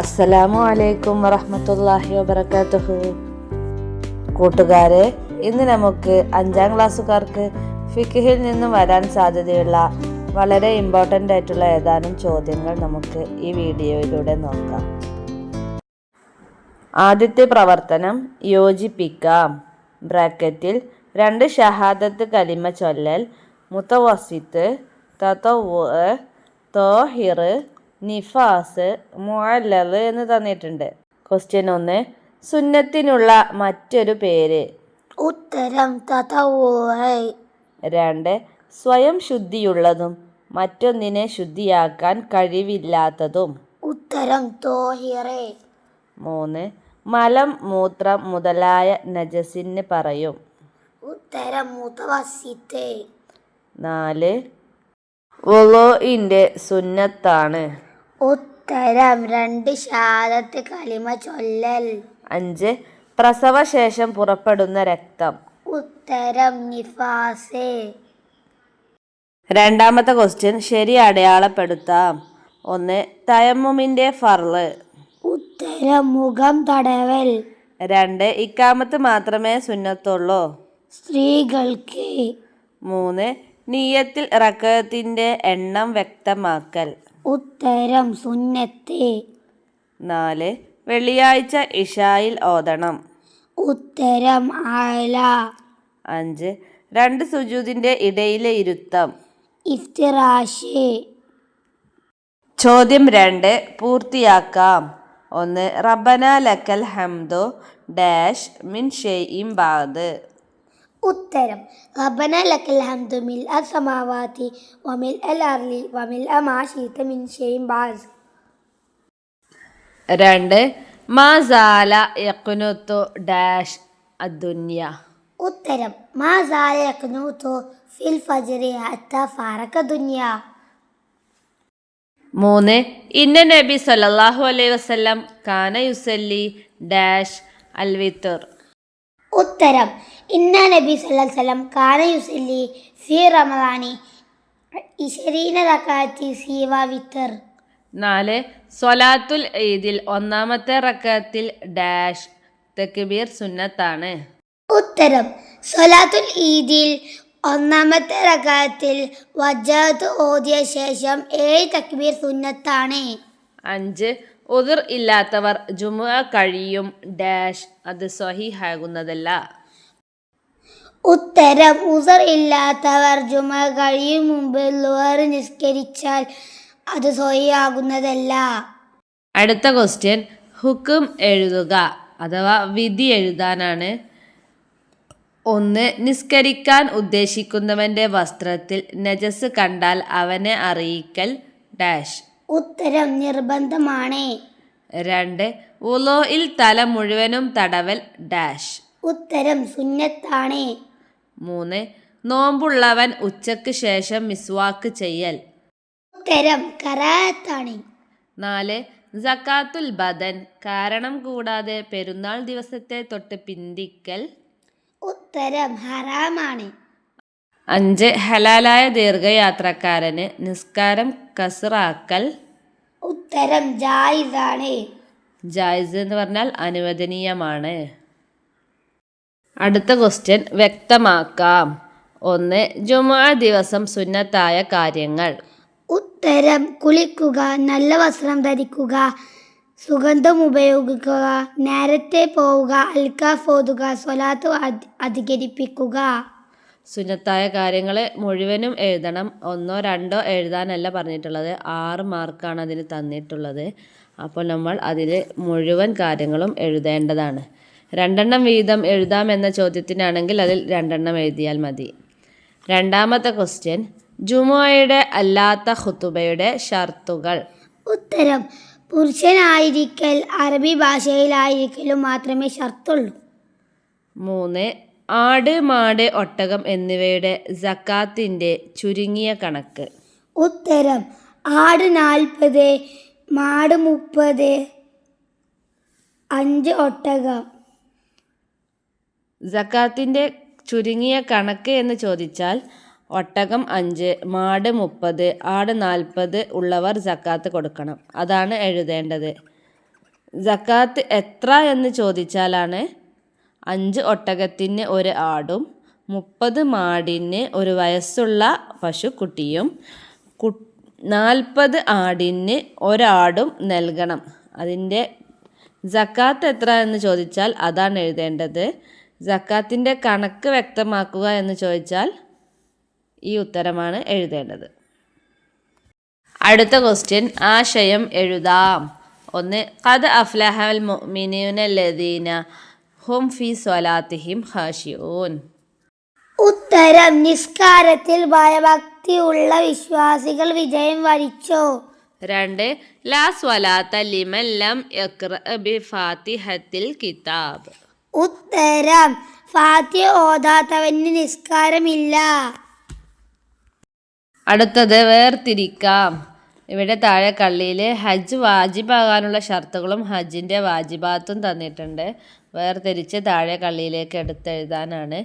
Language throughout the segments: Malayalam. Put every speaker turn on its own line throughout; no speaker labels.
അസ്സലാമു അലൈക്കും വറഹമത്തല്ലാഹി വബർക്കാത്തുഹു കൂട്ടുകാരെ ഇന്ന് നമുക്ക് അഞ്ചാം ക്ലാസ്സുകാർക്ക് ഫിഖിൽ നിന്ന് വരാൻ സാധ്യതയുള്ള വളരെ ഇമ്പോർട്ടന്റ് ആയിട്ടുള്ള ഏതാനും ചോദ്യങ്ങൾ നമുക്ക് ഈ വീഡിയോയിലൂടെ നോക്കാം. ആദ്യത്തെ പ്രവർത്തനം യോജിപ്പിക്കാം. ബ്രാക്കറ്റിൽ രണ്ട് ഷഹാദത്ത് കലിമ ചൊല്ലൽ മുത്തവസിത്ത് തതവ്വ് തോഹിർ നിഫാസ് മുഅല്ലൽ എന്ന് തന്നിട്ടുണ്ട്. ക്വസ്റ്റ്യൻ ഒന്ന് സുന്നത്തിനുള്ള മറ്റൊരു പേര്.
ഉത്തരം
രണ്ട് സ്വയം ശുദ്ധിയുള്ളതും മറ്റൊന്നിനെ ശുദ്ധിയാക്കാൻ കഴിവില്ലാത്തതും.
ഉത്തരം തോഹിറേ.
മൂന്ന് മലം മൂത്രം മുതലായ നജസിന് പറയും.
ഉത്തരം
നാല് വുളോഇന്റെ സുന്നത്താണ്.
ഉത്തരം. രണ്ട് ഷാദത്ത് കലിമ ചൊല്ലൽ.
അഞ്ച്. പ്രസവശേഷം പുറപ്പെടുന്ന രക്തം.
ഉത്തരം നിഫാസ്.
രണ്ടാമത്തെ ക്വസ്റ്റ്യൻ ശരി അടയാളപ്പെടുത്താം. ഒന്ന്. തയമ്മുമിന്റെ ഫർൾ.
ഉത്തരം മുഖം തടവൽ.
രണ്ട്. ഇക്കാമത്ത് മാത്രമേ സുന്നത്തുള്ളൂ.
സ്ത്രീകൾക്ക്.
മൂന്ന്. നീയത്തിൽ റക്കത്തിന്റെ എണ്ണം വ്യക്തമാക്കൽ.
ഉത്തരം സുന്നത്തെ.
നാല് വെള്ളിയാഴ്ച ഇഷായിൽ ഓതണം.
ഉത്തരം ആല.
അഞ്ച് രണ്ട് സുജൂതിന്റെ ഇടയിലെ ഇരുത്തം.
ഇഫ്തിറാഷ്.
ചോദ്യം രണ്ട് പൂർത്തിയാക്കാം. ഒന്ന് റബ്ബന ലക്കൽ ഹംദോ ഡാഷ് മിൻ ഷെയ്ഇം ബാദ്.
ഉത്തരം. റബ്ബന ലക്കൽ ഹംദു മിൽ അ സമാവാത്തി വമിൽ അൽ അർലി വമിൽ അ മാഷീത്ത മിൻ ഷെയ്ൻ ബാസ്
രണ്ട് മാസാല യക്കുനുത്തു ഡാഷ് അദ്ദുന്യ
ഉത്തരം. മാസാല യക്നുത്തു ഫിൽ ഫജ്രി ഹത്ത ഫാറക ദുന്യ.
മൂന്ന് ഇന്ന നബി സല്ലല്ലാഹു അലൈഹി വസല്ലം കാന യുസല്ലി ഡാഷ് അൽ വിത്തർ
ഉത്തരം. ഇന്ന നബി സല്ലം കാന യുസല്ലി ഫി റമദാനി ഇശരീന റകാത്തി സീവ വിത്തർ
നാല് സ്വലാത്തുൽ ഈദിൽ ഒന്നാമത്തെ റക്കത്തിൽ ഡാഷ് തക്ബീർ സുന്നത്താണ്.
ഉത്തരം. സൊലാത്തുൽ ഈദിൽ ഒന്നാമത്തെ റകാത്തിൽ വജാത്ത് ഓതിയ ശേഷം ഏഴ് തക്ബീർ സുന്നത്താണ്.
അഞ്ച് ഉതിർ ഇല്ലാത്തവർ ജുമ കഴിയും ഡാഷ്. അത് സ്വഹിഹാകുന്നതല്ല.
ഉത്തരം ഉസർ ഇല്ലാത്തവർ ജുമ കഴിയും മുമ്പ് ലോർ നിസ്കരിച്ചാൽ അത് സ്വയാകുന്നതല്ല
അടുത്ത ക്വസ്റ്റ്യൻ ഹുക്കും എഴുതുക അഥവാ വിധി എഴുതാനാണ്. ഒന്ന് നിസ്കരിക്കാൻ ഉദ്ദേശിക്കുന്നവന്റെ വസ്ത്രത്തിൽ നജസ് കണ്ടാൽ അവനെ അറിയിക്കൽ ഡാഷ്.
ഉത്തരം നിർബന്ധമാണ്.
രണ്ട് ഉലോയിൽ തല മുഴുവനും തടവൽ ഡാഷ്.
ഉത്തരം സുന്നത്താണ്.
മൂന്ന് നോമ്പുള്ളവൻ ഉച്ചയ്ക്ക് ശേഷം മിസ്വാക്ക് ചെയ്യൽ.
ഉത്തരം കറാത്താണ്.
നാല് സക്കാത്തുൽ ബദൻ കാരണം കൂടാതെ പെരുന്നാൾ ദിവസത്തെ തൊട്ട് പിന്തിക്കൽ.
ഉത്തരം ഹറാമാണ്.
അഞ്ച് ഹലാലായ ദീർഘയാത്രക്കാരന് നിസ്കാരം കസറാക്കൽ.
ഉത്തരം ജായിസാണ്.
ജായിസ് എന്ന് പറഞ്ഞാൽ അനുവദനീയമാണ്. അടുത്ത ക്വസ്റ്റ്യൻ വ്യക്തമാക്കാം. ഒന്ന് ജുമാ ദിവസം സുന്നത്തായ കാര്യങ്ങൾ.
ഉത്തരം കുളിക്കുക നല്ല വസ്ത്രം ധരിക്കുക സുഗന്ധം ഉപയോഗിക്കുക നേരത്തെ പോവുക അൽക്കാഫ് ഓതുക സ്വലാത്ത് അധ് അധികരിപ്പിക്കുക.
സുന്നത്തായ കാര്യങ്ങൾ മുഴുവനും എഴുതണം. ഒന്നോ രണ്ടോ എഴുതാനല്ല പറഞ്ഞിട്ടുള്ളത്. ആറ് മാർക്കാണ് അതിന് തന്നിട്ടുള്ളത്. അപ്പോൾ നമ്മൾ അതിൽ മുഴുവൻ കാര്യങ്ങളും എഴുതേണ്ടതാണ്. രണ്ടെണ്ണം വീതം എഴുതാമെന്ന ചോദ്യത്തിനാണെങ്കിൽ അതിൽ രണ്ടെണ്ണം എഴുതിയാൽ മതി. രണ്ടാമത്തെ ക്വസ്റ്റ്യൻ ജുമുഅയുടെ അല്ലാത്ത ഖുത്തുബയുടെ ഷർത്തുകൾ.
ഉത്തരം പുരുഷനായിരിക്കൽ അറബി ഭാഷയിലായിരിക്കലും മാത്രമേ ഷർത്തുള്ളൂ.
മൂന്ന് ആട് മാട് ഒട്ടകം എന്നിവയുടെ സക്കാത്തിന്റെ ചുരുങ്ങിയ കണക്ക്.
ഉത്തരം ആട് നാൽപ്പത് മാട് മുപ്പത് അഞ്ച് ഒട്ടകം.
സക്കാത്തിന്റെ ചുരുങ്ങിയ കണക്ക് എന്ന് ചോദിച്ചാൽ ഒട്ടകം അഞ്ച് മാട് മുപ്പത് ആട് നാൽപ്പത് ഉള്ളവർ സക്കാത്ത് കൊടുക്കണം. അതാണ് എഴുതേണ്ടത്. സക്കാത്ത് എത്ര എന്ന് ചോദിച്ചാലാണ് അഞ്ച് ഒട്ടകത്തിന് ഒരു ആടും മുപ്പത് മാടിന് ഒരു വയസ്സുള്ള പശുക്കുട്ടിയും കു നാൽപ്പത് ആടിന് ഒരാടും നൽകണം. അതിന്റെ ജക്കാത്ത് എത്ര എന്ന് ചോദിച്ചാൽ അതാണ് എഴുതേണ്ടത്. ജക്കാത്തിന്റെ കണക്ക് വ്യക്തമാക്കുക എന്ന് ചോദിച്ചാൽ ഈ ഉത്തരമാണ് എഴുതേണ്ടത്. അടുത്ത ക്വസ്റ്റ്യൻ ആശയം എഴുതാം. ഒന്ന് കത് അഫ്ലഹൽ മുഅ്മിനൂനല്ലദീന ഹും ഫി സ്വലാത്തിഹിം ഖാശിഊൻ
ഉത്തരം നിസ്കാരത്തിൽ ഭയഭക്തിയുള്ള വിശ്വാസികൾ വിജയം വരിച്ചു?
രണ്ട് ലാ സ്വലാത്ത ലിമൻ ലം ബി ഫാത്തിഹത്തിൽ കിതാബ്.
ഉത്തരം ഫാത്തി ഓതാത്തവന് നിസ്കാരമില്ല.
അടുത്തത് വേർതിരിക്കാം. ഇവിടെ താഴെ കള്ളിയിൽ ഹജ്ജ് വാജിബാകാനുള്ള ഷർത്തുകളും ഹജ്ജിന്റെ വാജിബാത്തും തന്നിട്ടുണ്ട്. വേർതിരിച്ച് താഴെ കള്ളിയിലേക്ക് എടുത്തെഴുതാനാണ്.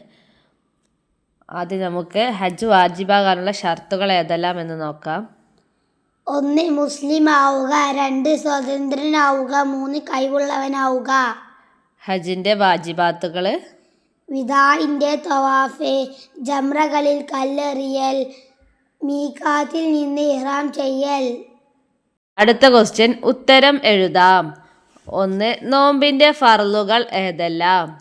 ആദ്യം നമുക്ക് ഹജ്ജ് വാജിബാകാനുള്ള ഷർത്തുകൾ ഏതെല്ലാം എന്ന് നോക്കാം.
ഒന്ന് മുസ്ലിം ആവുക രണ്ട് സ്വതന്ത്രനാവുക മൂന്ന് കഴിവുള്ളവനാവുക.
ഹജ്ജിന്റെ വാജിബാത്തുകൾ.
വിദായിന്റെ തവാഫ് ജമ്രകളിൽ കല്ലെറിയൽ മീകാത്തിൽ നിന്ന് ഇഹ്റാം ചെയ്യൽ.
അടുത്ത ക്വസ്റ്റ്യൻ ഉത്തരം എഴുതാം. ഒന്ന് നോമ്പിന്റെ ഫറലുകൾ ഏതെല്ലാം?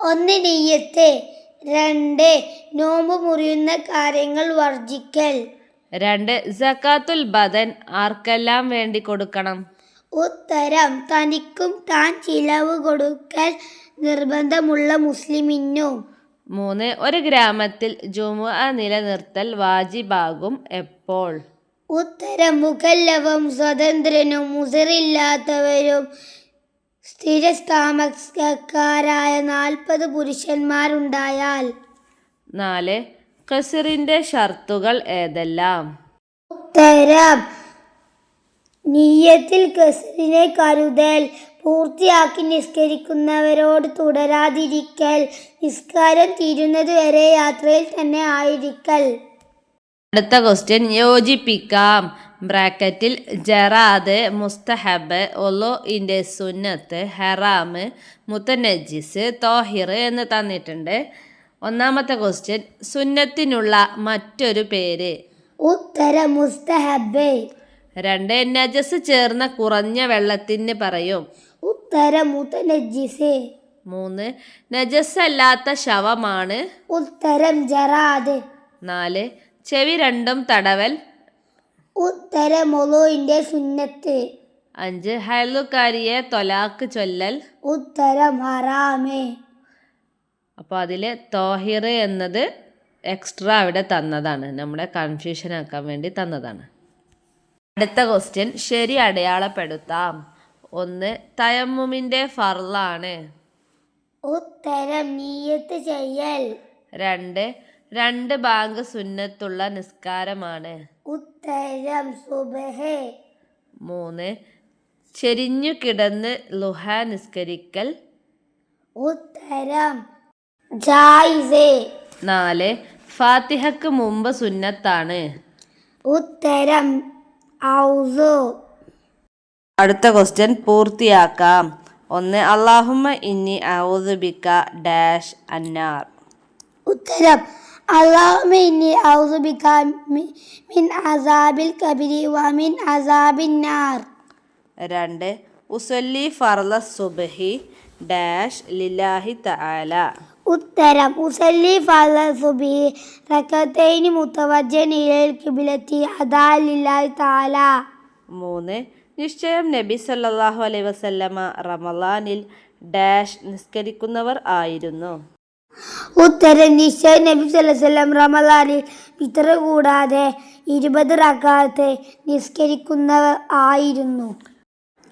ഒന്ന് നെയ്യത്ത്. രണ്ട് നോമ്പ് മുറിയുന്ന കാര്യങ്ങൾ വർജിക്കൽ.
രണ്ട് സക്കാത്തുൽ ബദൻ ആർക്കെല്ലാം വേണ്ടി കൊടുക്കണം?
ഉത്തരം തനിക്കും താൻ ചിലവ് കൊടുക്കൽ നിർബന്ധമുള്ള മുസ്ലിമിനും.
മൂന്ന് ഒരു ഗ്രാമത്തിൽ ജുമുഅ നിലനിർത്തൽ വാജിബാകും എപ്പോൾ?
ഉത്തരം മുഖല്ലവും സ്വതന്ത്രനും മുസറില്ലാത്തവരും സ്ഥിരസ്ഥാമക്കാരായ നാൽപ്പത് പുരുഷന്മാരുണ്ടായാൽ
നാല് ഖസറിന്റെ ഷർത്തുകൾ ഏതെല്ലാം?
ഉത്തരം നീയത്തിൽ കസറിനെ കരുതൽ പൂർത്തിയാക്കി നിസ്കരിക്കുന്നവരോട് തുടരാതിരിക്കൽ നിസ്കാരം തീരുന്നതുവരെ യാത്രയിൽ തന്നെ ആയിരിക്കൽ.
അടുത്ത ക്വസ്റ്റ്യൻ യോജിപ്പിക്കാം. ബ്രാക്കറ്റിൽ ജറാദ് മുസ്തഹബ് ഒലോഇന്റെ സുന്നത്ത് ഹറാമ് മുത്തനജിസ് തോഹിർ എന്ന് തന്നിട്ടുണ്ട്. ഒന്നാമത്തെ ക്വസ്റ്റ്യൻ സുന്നത്തിനുള്ള മറ്റൊരു പേര്.
ഉത്തര മുസ്തഹബ്.
രണ്ട് നജസ് ചേർന്ന കുറഞ്ഞ വെള്ളത്തിന് പറയും.
ഉത്തരം മുത്തനജിസ്
മൂന്ന് നജസ് അല്ലാത്ത ശവമാണ്.
ഉത്തരം ജറാദ്.
നാല് ചെവി രണ്ടും തടവൽ.
ഉത്തരമൊളുവിന്റെ സുന്നത്ത്.
അഞ്ച് ഹയലുകാരിയെ തൊലാക്ക് ചൊല്ലൽ.
ഉത്തരം ഹറാമേ
അപ്പോൾ അതിൽ തോഹിർ എന്നത് എക്സ്ട്രാ അവിടെ തന്നതാണ്. നമ്മുടെ കൺഫ്യൂഷൻ ആക്കാൻ വേണ്ടി തന്നതാണ്. അടുത്ത ക്വസ്റ്റ്യൻ ശരി അടയാളപ്പെടുത്താം. ഒന്ന് തയമ്മുമിന്റെ ഫർളാണ്.
ഉത്തരം നീയത്ത് ചെയ്യൽ.
രണ്ട് രണ്ട് ബാങ്ക് സുന്നത്തുള്ള നിസ്കാരമാണ്.
ഉത്തരം സുബഹേ.
മൂന്ന് ചെരിഞ്ഞു കിടന്ന് ലുഹ നിസ്കരിക്കൽ.
ഉത്തരം ജായിസേ.
നാല് ഫാത്തിഹക്ക് മുമ്പ് സുന്നത്താണ്.
ഉത്തരം ഔസു.
അടുത്ത ക്വസ്റ്റ്യൻ പൂർത്തിയാക്കാം. ഒന്ന് അള്ളാഹുമ്മ ഇന്നി ഔദുബിക്ക ഡാഷ് അന്നാർ.
ഉത്തരം അള്ളാഹുമ്മ ഇന്നി ഔസു ബിക മിൻ അസാബിൽ കബിരി വ മിൻ അസാബിൻ നാർ
രണ്ട്. ഉസല്ലി ഫർല സുബഹി ഡാഷ് ലില്ലാഹി തആല
ഉത്തരം. ഉസല്ലി ഫർള സുബി റക്കത്തൈനി മുത്തവജ്ജൻ ഇലൽ കിബിലത്തി അദാലില്ലാഹി തആല.
മൂന്ന്. നിശ്ചയം നബി സല്ലല്ലാഹു അലൈഹി വസല്ലമ റമളാനിൽ ഡാഷ് നിസ്കരിക്കുന്നവർ ആയിരുന്നു.
ഉത്തരം നിശ്ചയ നബി സല്ലം റമദാനിൽ വിത്ര കൂടാതെ ഇരുപത് റക്കാത്ത് നിസ്കരിക്കുന്നവർ ആയിരുന്നു.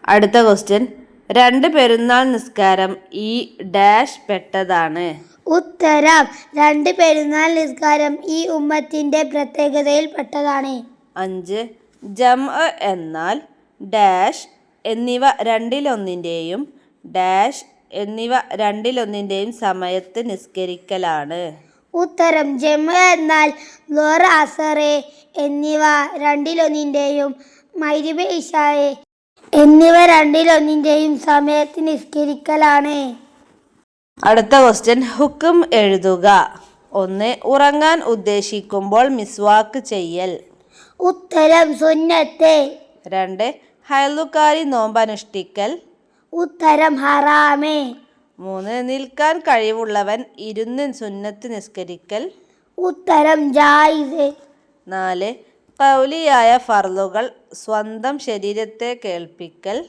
അടുത്ത ക്വസ്റ്റ്യൻ രണ്ട് പെരുന്നാൾ നിസ്കാരം ഈ ഡാഷ് പെട്ടതാണ്.
ഉത്തരം രണ്ട് പെരുന്നാൾ നിസ്കാരം ഈ ഉമ്മത്തിന്റെ പ്രത്യേകതയിൽ പെട്ടതാണ്.
അഞ്ച് ജം എന്നാൽ ഡാഷ് എന്നിവ രണ്ടിലൊന്നിന്റെയും ഡാഷ് എന്നിവ രണ്ടിലൊന്നിന്റെയും സമയത്ത് നിസ്കരിക്കലാണ്.
ഉത്തരം ജമ എന്നാൽ ലോറാസറെ എന്നിവ രണ്ടിലൊന്നിന്റെയും മൈരിബ് ഇഷായെ എന്നിവ രണ്ടിലൊന്നിന്റെയും സമയത്ത് നിസ്കരിക്കലാണ്.
അടുത്ത ക്വസ്റ്റ്യൻ ഹുക്കും എഴുതുക. ഒന്ന് ഉറങ്ങാൻ ഉദ്ദേശിക്കുമ്പോൾ മിസ്വാക്ക് ചെയ്യൽ.
ഉത്തരം സുന്നത്തെ.
രണ്ട് ഹയലുക്കാരി നോമ്പനുഷ്ഠിക്കൽ.
ഉത്തരം ഹറാമേ.
മൂന്ന് നിൽക്കാൻ കഴിവുള്ളവൻ ഇരുന്ന് സുന്നത്ത് നിസ്കരിക്കൽ.
ഉത്തരം ജായിസ്
നാല് കൗലിയായ ഫർലുകൾ സ്വന്തം ശരീരത്തെ കേൾപ്പിക്കൽ.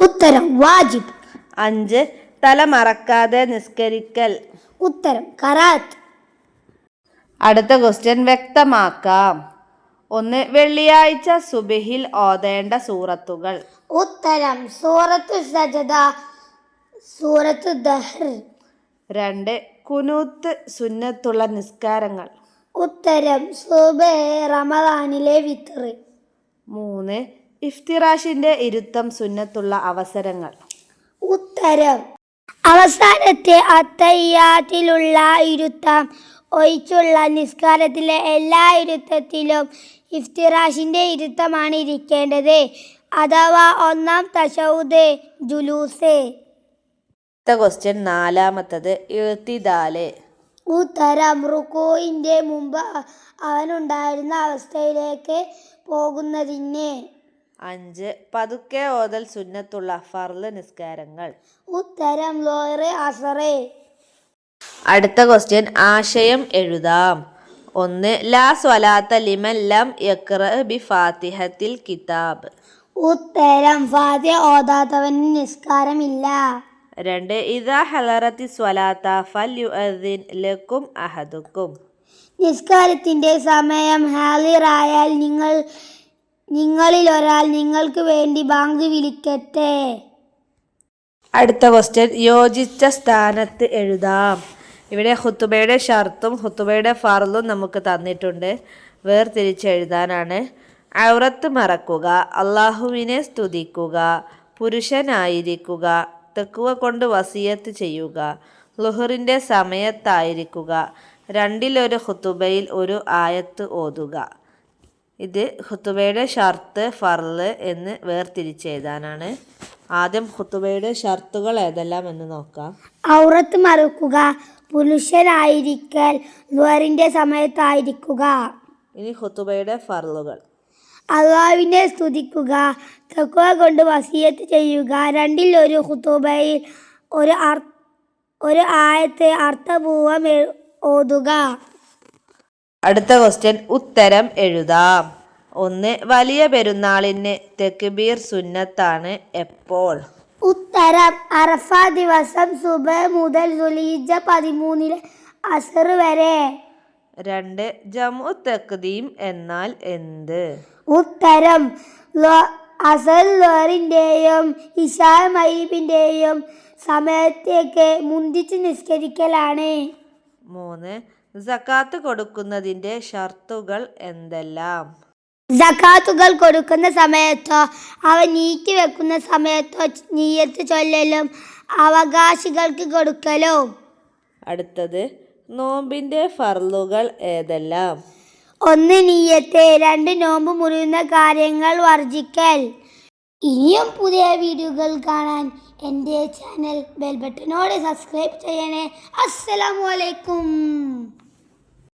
ഉത്തരം വാജിബ്.
അഞ്ച് തല മറക്കാതെ നിസ്കരിക്കൽ.
ഉത്തരം കറാത്ത്
അടുത്ത ക്വസ്റ്റ്യൻ വ്യക്തമാക്കാം. ഒന്ന് വെള്ളിയാഴ്ച സുബിഹിൽ ഓതേണ്ട സൂറത്തുകൾ.
ഉത്തരം സൂറത്തു സജദ സൂറത്തു ദഹർ.
രണ്ട് കുനൂത്ത് സുന്നത്തുള്ള നിസ്കാരങ്ങൾ.
ഉത്തരം സുബേ റമദാനിലെ വിത്തർ
മൂന്ന് ഇഫ്തിറാഷിന്റെ ഇരുത്തം സുന്നത്തുള്ള അവസരങ്ങൾ.
ഉത്തരം അവസാനത്തെ അത്തയ്യാത്തിലുള്ള ഇരുത്തം ഒഴിച്ചുള്ള നിസ്കാരത്തിലെ എല്ലാ ഇരുത്തത്തിലും ഇഫ്തിറാഷിന്റെ ഇരുത്തമാണ് ഇരിക്കേണ്ടത്. അഥവാ ഒന്നാം തശൗദ് ജുലൂസ്.
അടുത്ത ക്വസ്റ്റ്യൻ നാലാമത്തത് എഴുത്തിദാൽ
ഉത്തരം റുക്കോയിന്റെ മുമ്പ് അവനുണ്ടായിരുന്ന അവസ്ഥയിലേക്ക് പോകുന്നതിന്.
അഞ്ച് പതുക്കെ ഓതൽ സുന്നത്തുള്ള ഫർൾ നിസ്കാരങ്ങൾ.
ഉത്തരം ലോയറെ അസറേ.
അടുത്ത ക്വസ്റ്റ്യൻ ആശയം എഴുതാം. ഒന്ന്. ലാ സ്വലാത്ത ലിമൻ ലം യക്ര ബി ഫാത്തിഹത്തിൽ കിതാബ്.
ഉത്തരം ഫാത്തിഹ ഓതാത്തവന് നിസ്കാരമില്ല.
രണ്ട്. ഇതാ ഹലറത്തി സ്വലാത്ത ഫൽ യുഅദിൻ ലക്കും അഹദുക്കും.
നിസ്കാരത്തിന്റെ സമയം ഹാലിറായാൽ നിങ്ങൾ നിങ്ങളിൽ ഒരാൾ നിങ്ങൾക്ക് വേണ്ടി ബാങ്ക് വിളിക്കട്ടെ.
അടുത്ത ക്വസ്റ്റ്യൻ യോജിച്ച സ്ഥാനത്ത് എഴുതാം. ഇവിടെ ഹുത്തുബയുടെ ഷർത്തും ഹുത്തുബയുടെ ഫർളും നമുക്ക് തന്നിട്ടുണ്ട്. വേർതിരിച്ചെഴുതാനാണ്. ഔറത്ത് മറക്കുക അള്ളാഹുവിനെ സ്തുതിക്കുക പുരുഷനായിരിക്കുക തെക്കുവ കൊണ്ട് വസിയത്ത് ചെയ്യുക ലുഹറിന്റെ സമയത്തായിരിക്കുക രണ്ടിലൊരു ഹുത്തുബയിൽ ഒരു ആയത്ത് ഓതുക. ഇത് ഹുത്തുബയുടെ ഷർത്ത് ഫർൾ എന്ന് വേർതിരിച്ചെഴുതാനാണ്. ആദ്യം ഹുത്തുബയുടെ ഷർത്തുകൾ ഏതെല്ലാം എന്ന് നോക്കാം.
ഔറത്ത് മറക്കുക പുരുഷനായിരിക്കൽ ദ്വറിന്റെ സമയത്തായിരിക്കുക.
ഇനി ഹുത്തുബയുടെ ഫർളുകൾ.
അള്ളാവിനെ സ്തുതിക്കുക തക്കുവ കൊണ്ട് വസിയത്ത് ചെയ്യുക. രണ്ടിൽ ഒരു ഹുത്തുബയിൽ ഒരു അർ ഒരു ആയത്തെ അർത്ഥപൂർവം ഓതുക.
അടുത്ത ക്വസ്റ്റ്യൻ ഉത്തരം എഴുതാം. ഒന്ന് വലിയ പെരുന്നാളിന് തെക്കുബീർ സുന്നത്താണ് എപ്പോൾ?
ഉത്തരം. അറഫ ദിവസം സുബ മുതൽ സുലീജ പതിമൂന്നിലെ അസർ വരെ.
രണ്ട് ജമു തക്ദീം എന്നാൽ എന്ത്?
ഉത്തരം. അസൽ ലോറിന്റെയും ഇഷാ മൈബിന്റെയും സമയത്തേക്ക് മുന്തിച്ച് നിസ്കരിക്കലാണ്.
മൂന്ന് സക്കാത്ത് കൊടുക്കുന്നതിന്റെ ഷർത്തുകൾ എന്തെല്ലാം?
ജക്കാത്തുകൾ കൊടുക്കുന്ന സമയത്തോ അവ നീക്കി വെക്കുന്ന സമയത്തോ നീയത്ത് ചൊല്ലലും അവകാശികൾക്ക് കൊടുക്കലോ.
അടുത്തത് നോമ്പിന്റെ ഫർലുകൾ ഏതെല്ലാം?
ഒന്ന് നീയത്ത് രണ്ട് നോമ്പ് മുറിയുന്ന കാര്യങ്ങൾ വർജിക്കൽ. ഇനിയും പുതിയ വീഡിയോകൾ കാണാൻ എന്റെ ചാനൽ ബെൽബട്ടനോട് സബ്സ്ക്രൈബ് ചെയ്യണേ. അസ്സലാമു അലൈക്കും.